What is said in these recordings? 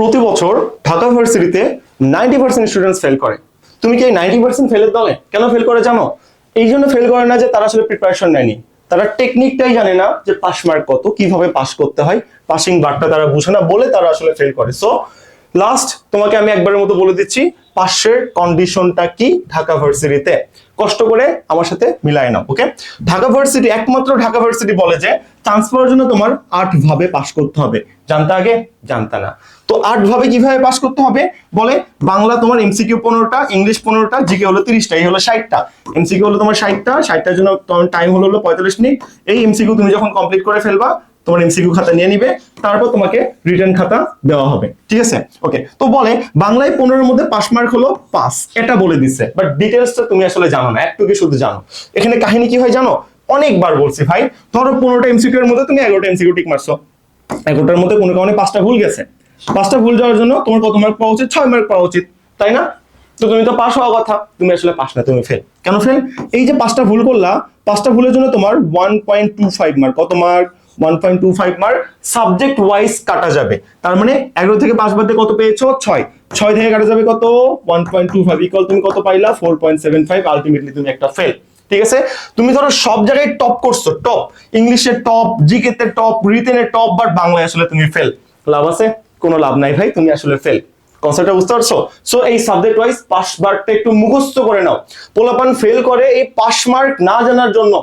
প্রতি বছর ঢাকা ভার্সিটিতে নাইনটি পার্সেন্ট স্টুডেন্টস ফেল করে। তুমি কি এই নাইনটি পার্সেন্ট ফেলের দলে? কেন ফেল করে জানো? এই জন্য ফেল করে না যে তারা আসলে প্রিপারেশন নেয়নি। তারা টেকনিকটাই জানে না যে পাস মার্ক কত, কীভাবে পাস করতে হয়। পাসিং বারটা তারা বুঝে না বলে তারা আসলে ফেল করে। সো লাস্ট তোমাকে আমি একবারের মতো বলে দিচ্ছি পাশের কন্ডিশনটা কি? ঢাকা ভার্সিটিতে। কষ্ট করে আমার সাথে মিলায় নাও ওকে ঢাকা ভার্সিটি, একমাত্র ঢাকা ভার্সিটি বলে যে চান্স পাওয়ার জন্য তোমার আট ভাবে পাস করতে হবে। জানতে আগে? জানতা না। তো আট ভাবে কীভাবে পাস করতে হবে? বলে, বাংলা তোমার এমসিকিউ পনেরোটা ইংলিশ পনেরোটা জিকে হলো তিরিশটা, এই হলো ষাটটা। এমসিকিউ হলো তোমার ষাটটা, ষাটটার জন্য টাইম হলো হলো পঁয়তাল্লিশ মিনিট। এই এমসিকিউ তুমি যখন কমপ্লিট করে ফেলবা তোমার এমসিকিউ খাতা নিয়ে নিবে, তারপর তোমাকে রিটার্ন খাতা দেওয়া হবে। ঠিক আছে? ওকে তো বলে, বাংলায় পনেরোর মধ্যে পাস মার্ক হলো পাস এটা বলে দিচ্ছে। বাট ডিটেলসটা তুমি আসলে জানো না, একটুকি শুধু জানো। এখানে কাহিনী কি হয় জানো? অনেকবার বলছি ভাই, ধরো পনেরোটা এমসিকিউ এর মধ্যে তুমি এগারোটা এমসিকিউ টিক মারছো। এগারোটার মধ্যে কোনো কারণে পাঁচটা ভুল গেছে। পাঁচটা ভুল যাওয়ার জন্য তোমার কত মার্ক পাওয়া উচিত, ছয় মার্ক পাওয়া উচিত, তাই না? তো তুমি তো পাস হওয়া কথা, তুমি আসলে পাস না, তুমি ফেল কেন ফেল এই যে পাঁচটা ভুল করলা, পাঁচটা ভুলের জন্য তোমার one point two five mark কত mark one point two five mark subject wise কাটা যাবে। তার মানে এগারো থেকে পাঁচ বাদে কত পেয়েছ? ছয়। ছয় থেকে কাটা যাবে কত? ওয়ান পয়েন্ট ফাইভ ইকুয়াল তুমি কত পাইলা? Four point seven five ultimately তুমি একটা ফেল ঠিক আছে? তুমি ধরো সব জায়গায় টপ করছ টপ ইংলিশের টপ জিকেতে টপ রিটেনের টপ বাট বাংলায় আসলে তুমি ফেল লাভ আছে? কোনো লাভ নাই ভাই, তুমি আসলে ফেল কনসেপ্টটা বুঝতে পারছ? সো এই সাবজেক্ট ওয়াইজ পাস মার্কটা একটু মুখস্থ করে নাও। পোলাপান ফেল করে এই পাস মার্ক না জানার জন্য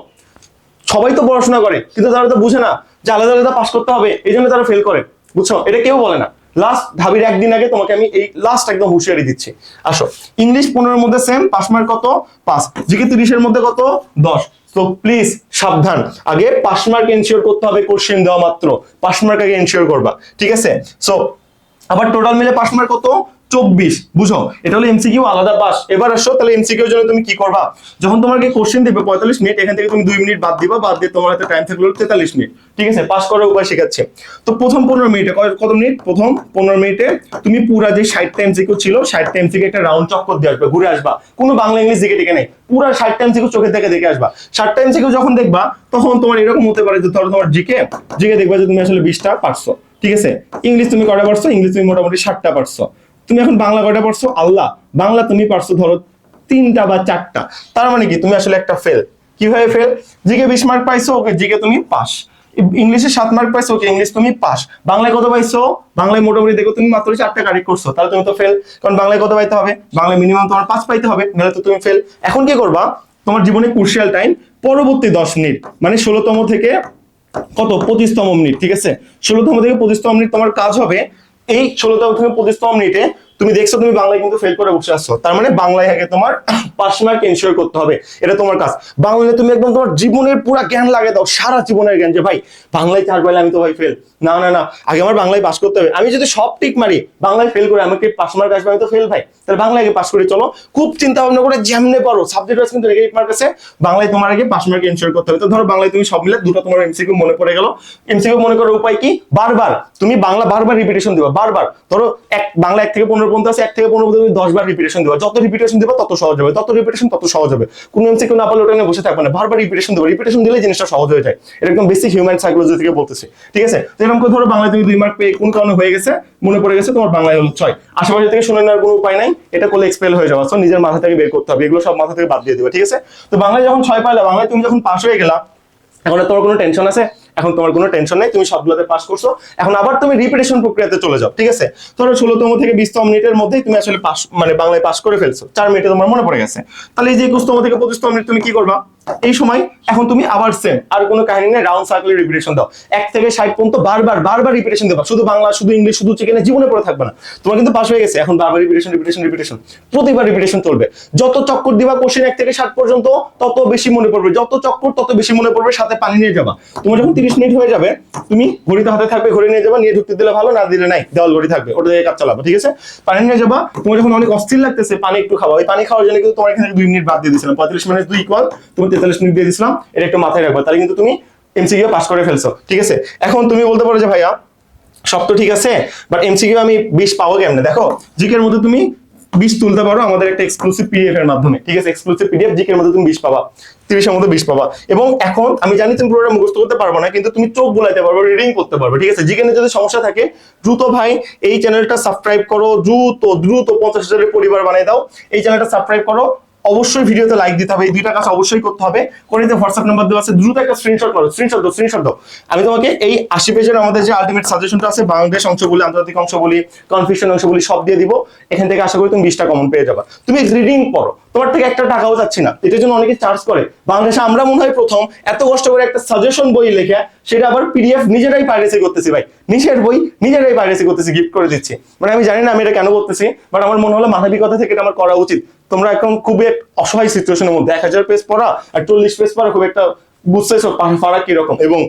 সবাই তো পড়াশোনা করে, কিন্তু তারা তো বুঝে না যে আলাদা আলাদা পাস করতে হবে, এই জন্য তারা ফেল করে। বুঝছ? এটা কেউ বলে না। লাস্ট ঢাবির একদিন আগে তোমাকে আমি এই লাস্ট একদম হুঁশিয়ারি দিচ্ছি। আসো। ইংলিশ পনেরোর মধ্যে সেম পাস মার্ক কত? পাঁচ জিকে তিরিশের মধ্যে কত? দশ। তো প্লিজ সাবধান। আগে পাস মার্ক এনশিওর করতে হবে কোশ্চেন দেওয়া মাত্র। পাস মার্ক আগে এনশিওর করবা। ঠিক আছে? সো আবার টোটাল মিলে পাস মার্ক কত? চব্বিশ, বুঝো? এটা হলো এমসিকিউ আলাদা পাস এবার আসো, তাহলে এমসিকিউ জন্য তুমি কি করবা? যখন তোমাকে কোশ্চেন দিবে পঁয়তাল্লিশ মিনিট এখান থেকে তুমি দুই মিনিট বাদ দিবা, বাদ দিয়ে তোমার হাতে টাইম থাকল তেতাল্লিশ মিনিট ঠিক আছে? পাস করার উপায় শেখাচ্ছে। তো প্রথম পনেরো মিনিটে কত মিনিট প্রথম পনেরো মিনিটে তুমি পুরা যে ষাটটা এমসিকিউ ছিল, ষাটটা এমসিকিউ একটা রাউন্ড চক্কর দিয়ে আসবে, ঘুরে আসবা। কোনো বাংলা, ইংলিশ দিকে টিকে নেই। পুরা ষাটটা এমসিকিউ চোখে থেকে দেখে আসবা। ষাটটা এমসিকিউ যখন দেখবা, তখন তোমার এরকম হতে পারে যে ধরো তোমার জিকে জিকে দেখবা যে তুমি আসলে বিশটা পারছ। ঠিক আছে? ইংলিশ তুমি কটা পারছ? ইংলিশ তুমি মোটামুটি ষাটটা পারছ। তুমি এখন বাংলা কয়টা পারছ আল্লাহ, বাংলা তুমি পারছ ধরো তিনটা বা চারটা। তার মানে কি? তুমি আসলে একটা ফেল কীভাবে ফেল জিকে বিশ মার্ক পাইছো, ওকে জিকে তুমি পাস। ইংলিশে সাত মার্ক পাইছো, ওকে ইংলিশ তুমি পাস। বাংলায় কত পাইছো? বাংলায় মোটামুটি দেখো তুমি মাত্র চারটা কারেক্ট করছ, তাহলে তুমি তো ফেল কারণ বাংলায় কত পাইতে হবে? বাংলায় মিনিমাম তোমার পাঁচ পাইতে হবে, নাহলে তো তুমি ফেল এখন কি করবা? তোমার জীবনে ক্রুশিয়াল টাইম পরবর্তী দশ মিনিট মানে ষোলোতম থেকে কত? পঁচিশতম মিনিট, ঠিক আছে? ষোলোতম থেকে পঁচিশতম মিনিট তোমার কাজ হবে এই ষোলোতম থেকে পঁচিশতম মিনিটে তুমি দেখছ তুমি বাংলায় কিন্তু ফেল করে বসে আসছো তার মানে বাংলায় আগে তোমার পাস মার্ক এনশিওর করতে হবে। এটা তোমার কাজ। বাংলায় তুমি একদম তোমার জীবনের পুরো জ্ঞান লাগে দাও, সারা জীবনের জ্ঞান যে, ভাই, বাংলায় চার পাইলে আমি তো ভাই ফেল না না না, আগে আমার বাংলায় পাস করতে হবে। আমি যদি সব টিক মারি, বাংলায় ফেল করে আমাকে পাস মার্ক আসবে, আমি তো ফেল ভাই। তাহলে বাংলায় আগে পাস করে, চলো। খুব চিন্তা ভাবনা করে যেমনে পারো সাবজেক্ট ওয়াইজ কিন্তু নেগেটিভ মার্ক আছে। বাংলায় তোমার আগে পাস মার্ক এনশিওর করতে হবে। তো ধরো বাংলায় তুমি সব মিলে দুটো তোমার এমসিকিউ মনে পড়ে গেল। এমসিকিউ মনে করার উপায় কি? বারবার। তুমি বাংলা বারবার রিপিটেশন দিবা, বারবার। ধরো এক, বাংলা এক থেকে পনেরো পর্যন্ত আছে, এক থেকে পনেরো পর্যন্ত দশ বার রিপিটেশন দিবা। যত রিপিটেশন দিবা, তত সহজ হবে। তত রিপিটেশন তত সহজ হবে। কোন এমসিকিউ না পারলে ওটা নিয়ে বসে থাকবে না। বারবার রিপিটেশন দেবো। রিপিটেশন দিলে জিনিসটা সহজ হয়ে যায়। এটা একদম বেসিক হিউম্যান সাইকোলজি থেকে বলতেছে। ঠিক আছে? তো এরকম ধরো বাংলায় তুমি দুই মার্ক পেয়ে কোন কারণে হয়ে গেছে? মনে পড়ে গেছে তোমার বাংলায় হলো ছয়। আশেপাশে থেকে শুনে নেওয়ার কোনো উপায় নাই। এটা করলে এক্সপেল হয়ে যাওয়া নিজের মাথা থেকে বের করতে হবে। এগুলো সব মাথা থেকে বাদ দিয়ে দিবে। ঠিক আছে? তো বাংলায় যখন ছয় পাইলা, বাংলায় তুমি যখন পাস হয়ে গেলা, এখন তোমার কোনো টেনশন আছে? এখন তোমার কোনো টেনশন নেই, তুমি সবগুলোতে পাস করছ। এখন আবার তুমি রিপিটেশন প্রক্রিয়াতে চলে যাও, ঠিক আছে? ধরো ষোলোতম থেকে বিশতম মিনিটের মধ্যেই তুমি আসলে পাস মানে বাংলায় পাস করে ফেলছো। চার মিনিটে তোমার মনে পড়ে গেছে। তাহলে এই যে একুশতম থেকে পঁচিশতম মিনিট তুমি কি করবা? এই সময় এখন তুমি আবার সেম আর কোনো কাহিনী নেই রাউন্ড সার্কেলে রিপিটেশন দাও। এক থেকে ষাট পর্যন্ত বারবার বারবার রিপিটেশন দেবা। শুধু বাংলা, শুধু ইংলিশ, শুধু চিকেনে জীবনে পড়ে থাকবে না। তোমার কিন্তু পাস হয়ে গেছে। এখন বারবার রিপিটেশন রিপিটেশন রিপিটেশন প্রতিবার রিপিটেশন চলবে। যত চক্কর দিবা কোশ্চেন এক থেকে ষাট পর্যন্ত, তত বেশি মনে পড়বে। যত চক্কর, তত বেশি মনে পড়বে, সাথে পানি নিয়ে যাবা। তোমার যখন তিরিশ মিনিট হয়ে যাবে, তুমি ঘড়িতে হাতে থাকবে, ঘড়ি নিয়ে যাবা, নিয়ে ঢুকতে দিলে ভালো, না দিলে নাই, দেওয়াল ঘড়ি থাকবে, ওটা দিয়ে কাজ চালাবো, ঠিক আছে? পানি নিয়ে যাবা, তোমার যখন অনেক অস্থির লাগতেছে, পানি একটু খাওয়া ওই পানি খাওয়ার জন্য কিন্তু তোমার এখানে দুই মিনিট বাদ দিয়ে দিয়েছিলাম পঁয়ত্রিশ মিনিট দুই ইকুয়াল তুমি তেতাল্লিশ মিনিট দিয়ে দিয়েছিলাম, এটা একটু মাথায় রাখবা, তাহলে কিন্তু তুমি এমসিকিউ পাস করে ফেলছো, ঠিক আছে? এখন তুমি বলতে পারো যে ভাইয়া, সব তো ঠিক আছে বাট এমসিকিউ আমি বিশ পাবো কেমনে? দেখো, জিকের মধ্যে তুমি বিশ তুলতে পারো আমাদের একটা এক্সক্লুসিভ পিডিএফ এর মাধ্যমে। ঠিক আছে? এক্সক্লুসিভ পিডিএফ জিকের মধ্যে তুমি বিশ পাবা। তিরিশের মধ্যে বিশ পাবা। এবং এখন আমি জানি তুমি পুরোটা মুখস্থ করতে পারব না, কিন্তু তুমি চোখ বোলাইতে পারব রিডিং করতে পারবে, ঠিক আছে? জিকেনে যদি সমস্যা থাকে, দ্রুত ভাই এই চ্যানেলটা সাবস্ক্রাইব করো, দ্রুত দ্রুত পঞ্চাশ হাজারের পরিবার বানিয়ে দাও। এই চ্যানেলটা সাবস্ক্রাইব করো অবশ্যই ভিডিওতে লাইক দিতে হবে। এই দুইটা কাজ অবশ্যই করতে হবে। করে দিতে হোয়াটসঅ্যাপ নাম্বার দেওয়া আছে। দ্রুত একটা স্ক্রিনশট করো। স্ক্রিনশট দাও স্ক্রিনশট দাও। আমি তোমাকে এই আশি পেজের আমাদের যে আলটিমেট সাজেশনটা আছে বাংলাদেশ অংশ বলি আন্তর্জাতিক অংশ বলি কনফিউশন অংশ বলি, সব দিয়ে দিব। এখান থেকে আশা করি তুমি বিশটা কমন পেয়ে যাবা। তুমি রিডিং পড়ো। তোমার থেকে একটা টাকাও যাচ্ছি না। এটার জন্য অনেকে চার্জ করে। বাংলাদেশে আমরা মনে হয় প্রথম। এত কষ্ট করে একটা সাজেশন বই লেখা সেটা আবার পিডিএফ নিজেরাই পাইরেসি করতেছি ভাই। নিজের বই নিজেরাই পাইরেসি করতেছি গিফট করে দিচ্ছি। মানে আমি জানি না আমি এটা কেন করতেছি বাট আমার মনে হলো মানবিকতা থেকে এটা আমার করা উচিত। তোমরা এখন খুবই এক অসহায় সিচুয়েশনের মধ্যে। এক হাজার পেজ পড়া আর চল্লিশ পেজ পড়া খুব একটা বুঝতেছো ফারাক কীরকম? এবং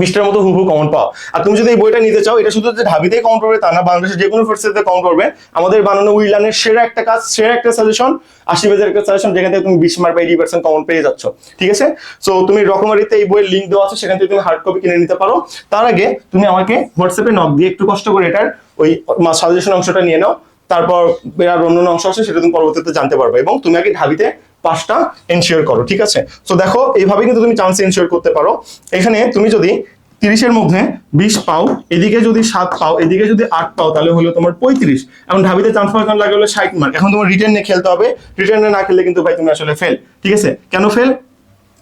বিশটার মতো হুবহু কমন পাও আর তুমি যদি এই বইটা নিতে চাও, এটা শুধু যে ঢাবিতেই কমন পড়বে তা না, বাংলাদেশের যে কোনো ফার্সিতে কমন পড়বে। আমাদের বানানো উইলানের সেরা একটা কাজ, সেরা একটা সাজেশন আশি পেজের একটা সাজেশন যেখান থেকে তুমি বিশ মার্ক বা এইটি পার্সেন্ট কমন পেয়ে যাচ্ছ। ঠিক আছে? সো তুমি রকমারিতে এই বইয়ের লিঙ্ক দেওয়া আছে, সেখান থেকে তুমি হার্ড কপি কিনে নিতে পারো। তার আগে তুমি আমাকে হোয়াটসঅ্যাপে নক দিয়ে একটু কষ্ট করে এটার ওই সাজেশন অংশটা নিয়ে নাও। তারপর আর অন্য অংশ আছে, সেটা তুমি পরবর্তীতে জানতে পারবে এবং তুমি আগে ঢাবিতে পাঁচটা এনশিওর করো, ঠিক আছে? তো দেখো এইভাবে কিন্তু তুমি চান্স এনশিওর করতে পারো। এখানে তুমি যদি তিরিশের মধ্যে বিশ পাও, এদিকে যদি সাত পাও, এদিকে যদি আট পাও, তাহলে হলো তোমার পঁয়ত্রিশ। এখন ঢাবিতে চান্স পাওয়ার জন্য লাগে হলো ষাট মার্ক এখন তোমার রিটার্ন খেলতে হবে। রিটার্নে না খেললে কিন্তু ভাই তুমি আসলে ফেল ঠিক আছে? কেন ফেল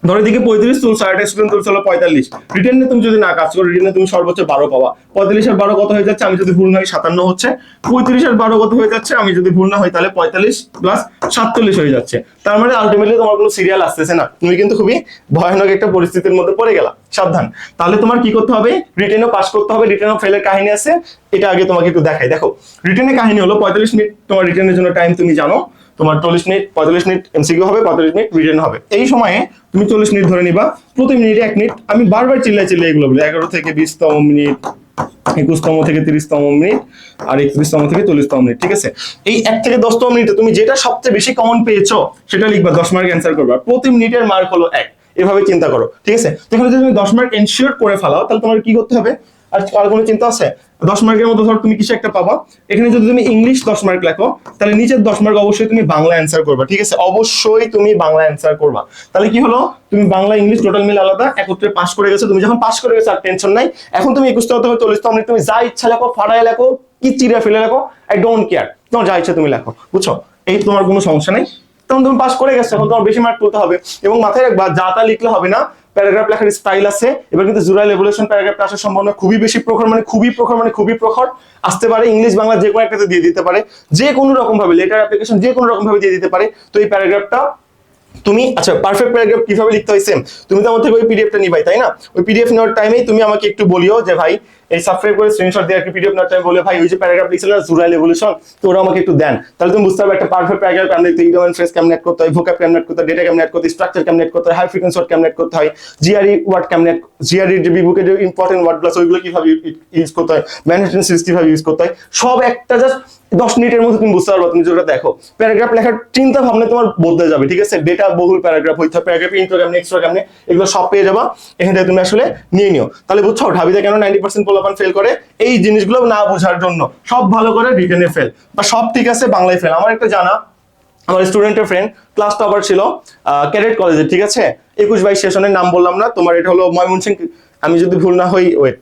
ধরো এদিকে পঁয়ত্রিশ তুলছো আর স্টুডেন্ট তুলছো হলো পঁয়তাল্লিশ। রিটার্নে তুমি যদি না কাজ করো রিটার্নে তুমি সর্বোচ্চ বারো পাবা। পঁয়তাল্লিশ আর বারো কত হয়ে যাচ্ছে? আমি যদি ভুল না হয় সাতান্ন হচ্ছে। পঁয়ত্রিশ আর বারো কত হয়ে যাচ্ছে? আমি যদি ভুল না হয়, তাহলে পঁয়তাল্লিশ প্লাস সাতচল্লিশ হয়ে যাচ্ছে। তার মানে আলটিমেটলি তোমার কোনো সিরিয়াল আসতেছে না। তুমি কিন্তু খুবই ভয়ানক একটা পরিস্থিতির মধ্যে পড়ে গেলা। সাবধান। তাহলে তোমার কি করতে হবে? রিটেনও পাস করতে হবে। রিটেনও ফেলের কাহিনী আছে। এটা আগে তোমাকে একটু দেখাই। দেখো রিটেনের কাহিনী হলো পঁয়তাল্লিশ মিনিট তোমার রিটেনের জন্য টাইম তুমি জানো। তোমার চল্লিশ মিনিট, পঁয়তাল্লিশ মিনিট এমসিকিউ হবে, পঁয়তাল্লিশ মিনিট রিটেন হবে। এই সময়ে তুমি চল্লিশ মিনিট ধরে নিবা, প্রতি মিনিটে এক মিনিট। আমি বারবার চিল্লাই চিল্লাই এগুলো বলি, এগারো থেকে বিশতম মিনিট, একুশতম থেকে তিরিশতম মিনিট, আর একত্রিশতম থেকে চল্লিশতম মিনিট, ঠিক আছে? এই এক থেকে দশতম মিনিটে তুমি যেটা সবচেয়ে বেশি কমন পেয়েছ, সেটা লিখবা, দশ মার্ক অ্যান্সার করবা। প্রতি মিনিটের মার্ক হলো এক। এভাবে চিন্তা করো, ঠিক আছে? তখন যদি তুমি দশ মার্ক এনশিওর করে ফেলাও, তাহলে তোমার কি করতে হবে? আর কোনো চিন্তা আছে? দশ মার্কের মধ্যে ধর তুমি কিছু একটা পাবা। এখানে যদি তুমি ইংলিশ দশ মার্ক লেখো, তাহলে নিচের দশ মার্ক অবশ্যই তুমি বাংলা অ্যান্সার করবা, ঠিক আছে? অবশ্যই তুমি বাংলা অ্যান্সার করবা। তাহলে কি হলো? তুমি বাংলা, ইংলিশ টোটাল মিল আলাদা, একত্রে পাস করে গেছো। তুমি যখন পাস করে গেছো, আর টেনশন নাই। এখন তুমি একুশ একুশতম থেকে চল্লিশতম মিনিট তুমি যা ইচ্ছা লেখো ফাড়ায় লেখো, কি চিরা ফেলে লেখো আই ডোন্ট কেয়ার তোমার যা ইচ্ছা তুমি লেখো, বুঝছ? এই তোমার কোনো সমস্যা নেই। তখন তুমি পাস করে গেছো, এখন তোমার বেশি মার্ক তুলতে হবে। এবং মাথায় রাখবা, যা তা লিখলে হবে না প্যারাগ্রাফ লেখার স্টাইল আছে। এবার কিন্তু জুরাল রেভলিউশন প্যারাগ্রাফ আসার সম্ভাবনা খুবই বেশি প্রখর মানে খুবই প্রখর মানে খুবই প্রখর। আসতে পারে ইংলিশ, বাংলা যে কোনো একটাতে দিয়ে দিতে পারে। যে কোনো রকম ভাবে লেটার অ্যাপ্লিকেশন যে কোনো রকম ভাবে দিয়ে দিতে পারে। তো এই প্যারাগ্রাফটা তুমি আচ্ছা পারফেক্ট প্যারাগ্রাফ কীভাবে লিখতে হয়? সেম তুমি তো আমার থেকে ওই পিডিএফটা নিবাই, তাই না? ওই পিডিএফ নেওয়ার টাইমেই তুমি আমাকে একটু বলিও যে, ভাই, এই সাবস্ক্রাইব করে স্ক্রিনশট দিয়ে কি পিডিএফ নেওয়ার টাইম বলে ভাই, ওই যে প্যারাগ্রাফ লিখছিল না জুরাইল এভলিউশন তো ওরা আমাকে একটু দেন। তাহলে তুমি বুঝতে পারবে একটা পারফেক্ট প্যারাগ্রাফ কেমন লিখতে ইডোমেন ফ্রেস কেমন অ্যাড করতে হয় ভোকাপ কেমন অ্যাড করতে হয় ডেটা কেমন অ্যাড করতে হয় স্ট্রাকচার কেমন অ্যাড করতে হয় হাই ফ্রিকোয়েন্সি ওয়ার্ড কেমন অ্যাড করতে হয় জিআরই ওয়ার্ড কেমন জিআরই যে বিবুকে যে ইম্পর্টেন্ট ওয়ার্ডগুলো ওইগুলো কীভাবে ইউজ করতে হয় ম্যানেজমেন্ট সিরিজ কীভাবে ইউজ করতে হয়, সব একটা জাস্ট দশ মিনিটের মধ্যে তুমি বুঝতে পারবে, তুমি যেটা দেখো। প্যারাগ্রাফ লেখার চিন্তা ভাবনা তোমার বদলে যাবে, ঠিক আছে? ডেটা বহুল প্যারাগ্রাফ হইতে প্যারাগ্রাফ ইন্ট্রো কেমনে এক্সট্রা কেমনে, এগুলো সব পেয়ে যাবা। এখান থেকে তুমি আসলে নিয়ে নিও। তাহলে বুঝছ, ঢাবিতে কেন নাইনটি পার্সেন্ট পোলাপান ফেল করে? এই জিনিসগুলো না বোঝার জন্য। সব ভালো করে রিটেনে ফেল বা সব ঠিক আছে, বাংলায় ফেল আমার একটা জানা, আমার স্টুডেন্টের ফ্রেন্ড ক্লাস টপার ছিল ক্যাডেট কলেজে ঠিক আছে? একুশ বাইশ সেশনের নাম বললাম না, তোমার এটা হলো ময়মনসিং আমি যদি ভুল না হই ওয়েট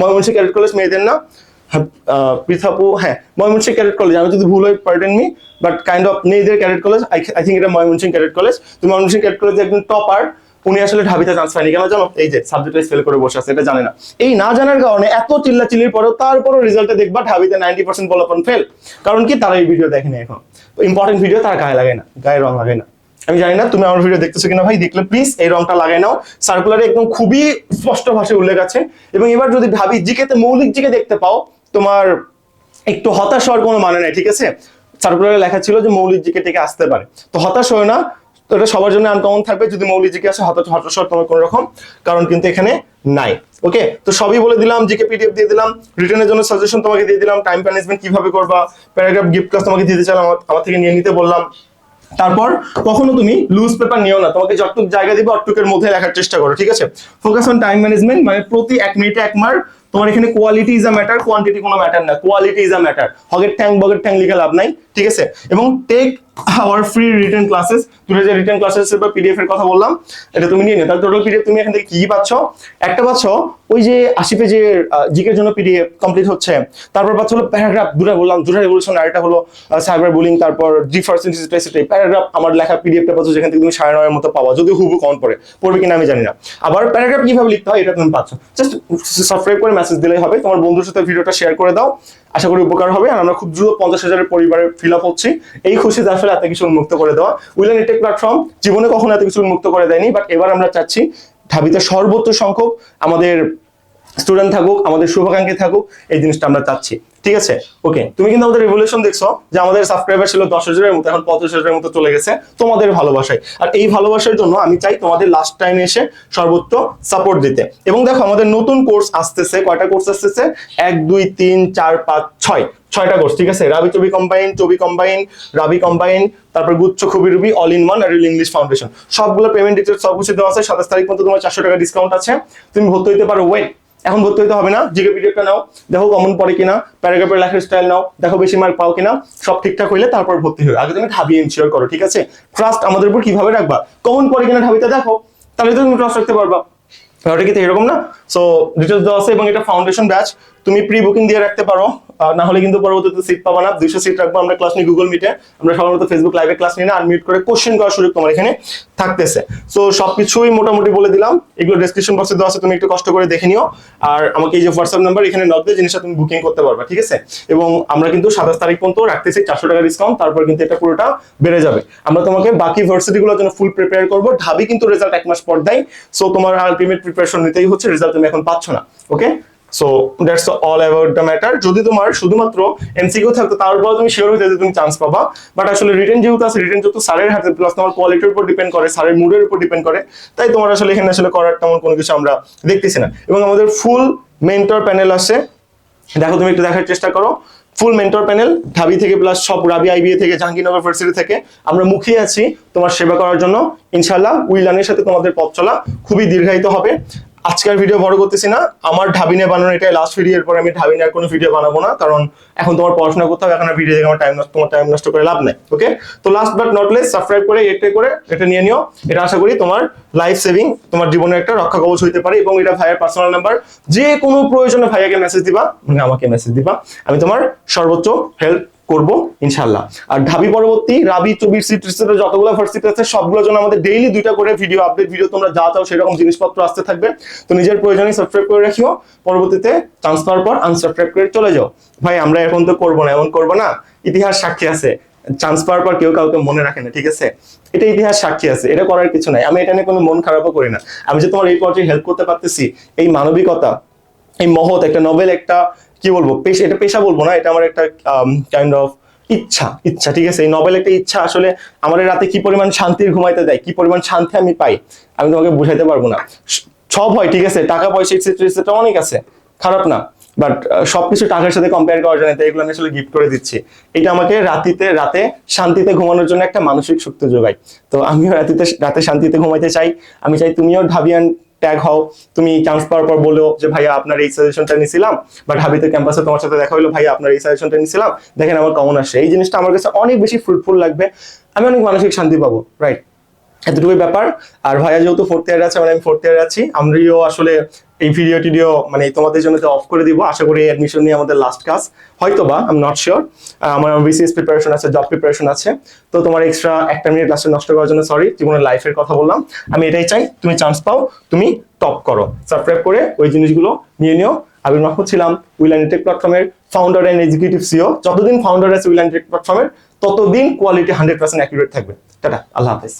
ময়মনসিং ক্যাডেট কলেজ মেয়েদের না? পৃথাপু হ্যাঁ ময়মনসিং ক্যাডেট কলেজ। আমি যদি ভুল হই pardon me but kind of মেয়েদের ক্যাডেট কলেজ আই থিঙ্ক এটা ময়মনসিং ক্যাডেট কলেজ। তো ময়মনসিং ক্যাডেট কলেজে একজন টপার উনি আসলে ঢাবিতে চান্স পায়নি। কেন জানো? এই যে সাবজেক্ট ওয়াইজ ফেল করে বসে আছে, এটা জানে না। এই না জানার কারণে এত চিল্লা চিল্লির পরেও তারপরও রেজাল্টে দেখবা ঢাবিতে নাইনটি পার্সেন্ট বলাপন ফেল কারণ কি? তারা এই ভিডিও দেখেনি এখন। ইম্পর্টেন্ট ভিডিও তারা গায়ে লাগে না, গায়ে রং লাগে না। আমি জানি না, তুমি আমার ভিডিও দেখতেছো কিনা ভাই? দেখলে প্লিজ এই রংটা লাগাই নাও। সার্কুলারে একদম খুবই স্পষ্ট ভাষায় উল্লেখ আছে। এবং এবার যদি ভাবি জিকেতে মৌলিক জিকে দেখতে পাও তোমার একটু হতাশ হওয়ার কোনো মানে নাই, ঠিক আছে? সার্কুলারে লেখা ছিল যে মৌলিক জিকে থেকে আসতে পারে। তো হতাশ হয় না, তো এটা সবার জন্য আনকমন থাকবে, যদি মৌলিক জিকে আসে, হতাশ হতাশ তোমার কোনো রকম কারণ কিন্তু এখানে নাই ওকে তো সবই বলে দিলাম জিকে পিডিএফ দিয়ে দিলাম রিটার্নের জন্য সাজেশন তোমাকে দিয়ে দিলাম টাইম ম্যানেজমেন্ট কীভাবে করবা প্যারাগ্রাফ গিফট ক্লাস তোমাকে দিতে চাইলাম আমার- আমার থেকে নিয়ে নিতে বললাম। তারপর কখনো তুমি লুজ পেপার নিও না, তোমাকে যতটুক জায়গা দিবে অতটুকের মধ্যে লেখার চেষ্টা করো, ঠিক আছে? ফোকাস অন টাইম ম্যানেজমেন্ট মানে প্রতি এক মিনিটে এক মার্ক তোমার এখানে quality is a matter quantity কোনো ম্যাটার না। কোয়ালিটি ইজ আ ম্যাটার হগের ট্যাঙ্ক বগের ট্যাঙ্ক লিখে লাভ নাই, ঠিক আছে? এবং take our free return classes তুমি যে রিটার্ন ক্লাসেস বা পিডিএফ এর কথা বললাম, এটা তুমি নিয়ে নিও। তাহলে টোটাল পিডিএফ তুমি এখান থেকে কি পাচ্ছ? একটা পাচ্ছ ওই যে আশি পেজের জিকের জন্য পিডিএফ কমপ্লিট হচ্ছে। তারপর পাচ্ছ হলো প্যারাগ্রাফ দুটা বললাম। দুটা রেভলিউশন আর একটা হলো সাইবার বুলিং তারপর ডিফারেন্সিটি প্যারাগ্রাফ আমার লেখা পিডিএফটা পাচ্ছ যেখান থেকে তুমি সাড়ে নয়ের মতো পাওয়া যদি হুবু কম পড়ে। পড়বে কিনা আমি জানি না। আবার প্যারাগ্রাফ কীভাবে লিখতে হয়, এটা তুমি পাচ্ছ। জাস্ট সাবস্ক্রাইব করে মেসেজ দিলেই হবে। তোমার বন্ধুর সাথে ভিডিওটা শেয়ার করে দাও। আশা করি উপকার হবে। আর আমরা খুব দ্রুত পঞ্চাশ হাজারের পরিবারে ফিল আপ হচ্ছি। এই খুশিতে আসলে এত কিছু উন্মুক্ত করে দেওয়া। উইলেন টেক প্ল্যাটফর্ম জীবনে কখনো এত কিছু উন্মুক্ত করে দেয়নি বাট এবার আমরা চাচ্ছি ঢাবিতে সর্বোচ্চ সংখ্যক আমাদের স্টুডেন্ট থাকুক, আমাদের শুভাকাঙ্ক্ষী থাকুক, এই জিনিসটা আমরা চাচ্ছি। ঠিক আছে? ওকে তুমি কিন্তু আমাদের রেভলিউশন দেখছ যে আমাদের সাবস্ক্রাইবার ছিল দশ হাজারের মতো, এখন পঞ্চাশ হাজারের মতো চলে গেছে তোমাদের ভালোবাসায়। আর এই ভালোবাসার জন্য আমি চাই তোমাদের লাস্ট টাইম এসে সর্বোচ্চ সাপোর্ট দিতে। এবং দেখো, আমাদের নতুন কোর্স আসতেছে, কয়টা কোর্স আসতেছে? এক, দুই, তিন, চার, পাঁচ, ছয়। ছয়টা কোর্স ঠিক আছে? রাবি চবি কম্বাইন চবি কম্বাইন রাবি কম্বাইন তারপর গুচ্ছ খুবই রুবি অল ইন ওয়ান আর ইংলিশ ফাউন্ডেশন সবগুলো পেমেন্ট ডিটেলস সব কিছু দেওয়া আছে, সাতাশ তারিখ পর্যন্ত তোমার চারশো টাকা ডিসকাউন্ট আছে। তুমি ভর্তি হইতে পারো ওয়েট এখন ভর্তি হইতে হবে না। জিকে পিডিএফটা নাও। দেখো কমন পড়ে কিনা প্যারাগ্রাফের লেখার স্টাইল নাও। দেখো বেশি মার্ক পাও কিনা, সব ঠিকঠাক হইলে তারপর ভর্তি হবে আগে তুমি ঢাবি এনশিওর করো, ঠিক আছে? ট্রাস্ট আমাদের উপর কীভাবে রাখবা? কমন পড়ে কিনা ঢাবিতে দেখো। তাহলে তুমি ট্রাস্ট রাখতে পারবা। ব্যাপারটা কি এরকম না? সো ডিটেলস দেওয়া আছে এবং এটা ফাউন্ডেশন ব্যাচ তুমি প্রি বুকিং দিয়ে রাখতে পারো। না হলে কিন্তু পরবর্তীতে সিট পাবা না। দুইশো সিট রাখব আমরা ক্লাস নিই গুগল মিটে আমরা সাধারণত ফেসবুক লাইভে ক্লাস নিই না। আনমিউট করে কোশ্চেন করার সুযোগ তোমার এখানে থাকতেছে। সো সবকিছুই মোটামুটি বলে দিলাম। এগুলো ডেসক্রিপশন বক্সে দেওয়া আছে। তুমি একটু কষ্ট করে দেখে নিও। আর আমাকে এই যে হোয়াটসঅ্যাপ নাম্বার এখানে নক দিয়ে জিনিসটা তুমি বুকিং করতে পারবা, ঠিক আছে? এবং আমরা কিন্তু সাতাশ তারিখ পর্যন্ত রাখতেছি। চারশো টাকা ডিসকাউন্ট তারপর কিন্তু এটা পুরোটা বেড়ে যাবে। আমরা তোমাকে বাকি ভার্সিটি গুলোর জন্য ফুল প্রিপেয়ার করব। ঢাবি কিন্তু রেজাল্ট এক মাস পর দেয়। সো তোমার আলটিমেট প্রিপারেশন নিতেই হচ্ছে। রেজাল্ট তুমি এখন পাচ্ছ না okay so that's all about the matter যদি তোমার শুধুমাত্র এমসিকিউ থাকতো তারপর তুমি শিওর হইতে যে তুমি চান্স পাবা। বাট আসলে রিটেন যেহেতু আছে রিটেন যেহেতু স্যারের হাতে প্লাস তোমার কোয়ালিটির উপর ডিপেন্ড করে, স্যারের মুডের উপর ডিপেন্ড করে, তাই তোমার আসলে এখানে আসলে করার তেমন কোনো কিছু আমরা দেখতেছি না। এবং আমাদের ফুল মেন্টর প্যানেল আছে। দেখো, তুমি একটু দেখার চেষ্টা করো। ফুল মেন্টর প্যানেল ঢাবি থেকে প্লাস সব রাবি আইবিএ থেকে, জাহাঙ্গীরনগর ভার্সিটি থেকে, আমরা মুখিয়ে আছি তোমার সেবা করার জন্য। ইনশাল্লাহ উইলানের সাথে তোমাদের পথ চলা খুবই দীর্ঘায়িত হবে। আজকের ভিডিও বড় করতেছি না। আমার ঢাবিনে বানানো এটাই লাস্ট ভিডিও এরপর আমি ঢাবিনে আর কোনো ভিডিও বানাবো না, কারণ এখন তোমার পড়াশোনা করতে হবে, এখন ভিডিও দেখে আমার টাইম নষ্ট তোমার টাইম নষ্ট করে লাভ নাই ওকে তো last but not least subscribe করে এটা করে, এটা নিয়ে নিও। এটা আশা করি তোমার লাইফ সেভিং তোমার জীবনের একটা রক্ষা কবচ হইতে পারে, এবং এটা ভাইয়ের পার্সোনাল নাম্বার যে কোনো প্রয়োজনে ভাইয়াকে মেসেজ দিবা মানে আমাকে মেসেজ দিবা। আমি তোমার সর্বোচ্চ হেল্প করব, ইনশাল্লাহ। আর ঢাবি পরবর্তী, রাবি, চবির সিট যতগুলো ভার্সিটি আছে, সবগুলোর জন্য আমাদের ডেইলি দুইটা করে ভিডিও আপডেট ভিডিও তোমরা যা চাও সেরকম জিনিসপত্র আসতে থাকবে। তো নিজের প্রয়োজনে সাবস্ক্রাইব করে রাখিও। পরবর্তীতে চান্স পাওয়ার পর আনসাবস্ক্রাইব করে চলে যাও। ভাই, আমরা এখন তো করব না, এমন করব না। ইতিহাস সাক্ষী আছে। চান্স পাওয়ার পর কেউ কাউকে মনে রাখে না, ঠিক আছে? এটা ইতিহাস সাক্ষী আছে, এটা করার কিছু নাই। আমি এটা নিয়ে কোনো মন খারাপও করি না। আমি যে তোমার এই পর্যায়ে হেল্প করতে পারতেছি, এই মানবিকতা, এই মহৎ একটা নভেল একটা কি বলব? পেশা, এটা পেশা বলব না, এটা আমার একটা কাইন্ড অফ ইচ্ছা ইচ্ছা, ঠিক আছে? এই নভেল একটা ইচ্ছা আসলে আমার রাতে কি পরিমাণ শান্তির ঘুমাইতে দেয়, কি পরিমাণ শান্তি আমি পাই, আমি তোমাকে বুঝাইতে পারব না। সব হয়, ঠিক আছে? টাকা পয়সা এক্সেট্রা এক্সেট্রা অনেক আছে। খারাপ না। বাট সবকিছু টাকার সাথে কম্পেয়ার করা যায় না তাই এগুলো আমি আসলে গিফট করে দিচ্ছি। এটা আমাকে রাতিতে, রাতে শান্তিতে ঘুমানোর জন্য একটা মানসিক শক্তি যোগায়। তো আমিও রাতিতে, রাতে শান্তিতে ঘুমাইতে চাই। আমি চাই তুমিও ঢাবিয়ান ট্যাগ হও, তুমি চান্স পাওয়ার পর বলো যে, ভাইয়া, আপনার এই সাজেশনটা নিছিলাম। বা ঢাবিতে ক্যাম্পাসে তোমার সাথে দেখা হলো ভাইয়া, আপনার এই সাজেশনটা নিছিলাম। দেখেন আমার কমন আসে এই জিনিসটা আমার কাছে অনেক বেশি ফ্রুটফুল লাগবে। আমি অনেক মানসিক শান্তি পাবো রাইট এতটুকুই ব্যাপার। আর ভাইয়া যেহেতু ফোর্থ ইয়ারে আছে মানে আমি ফোর্থ ইয়ারে আছি আমরাও আসলে এই ভিডিও মানে তোমাদের জন্য অফ করে দিব। আশা করি অ্যাডমিশন নিয়ে আমাদের লাস্ট ক্লাস হয়তো বা আই এম নট শিওর আমার বিসিএস প্রিপারেশন আছে জব প্রিপারেশন আছে। তো তোমার এক্সট্রা একটা মিনিট ক্লাসে নষ্ট করার জন্য সরি জীবনের লাইফের কথা বললাম। আমি এটাই চাই, তুমি চান্স পাও, তুমি টপ করো। সাবস্ক্রাইব করে ওই জিনিসগুলো নিয়ে নিও। আবির মাহমুদ ছিলাম উইল্যান্ড টেক প্ল্যাটফর্মের ফাউন্ডার অ্যান্ড এক্সিকিউটিভ সিও যতদিন ফাউন্ডার আছে উইল্যান্ড টেক প্ল্যাটফর্মের ততদিন কোয়ালিটি হান্ড্রেড পার্সেন্ট অ্যাকুরেট থাকবে। টাটা, আল্লাহ হাফেজ।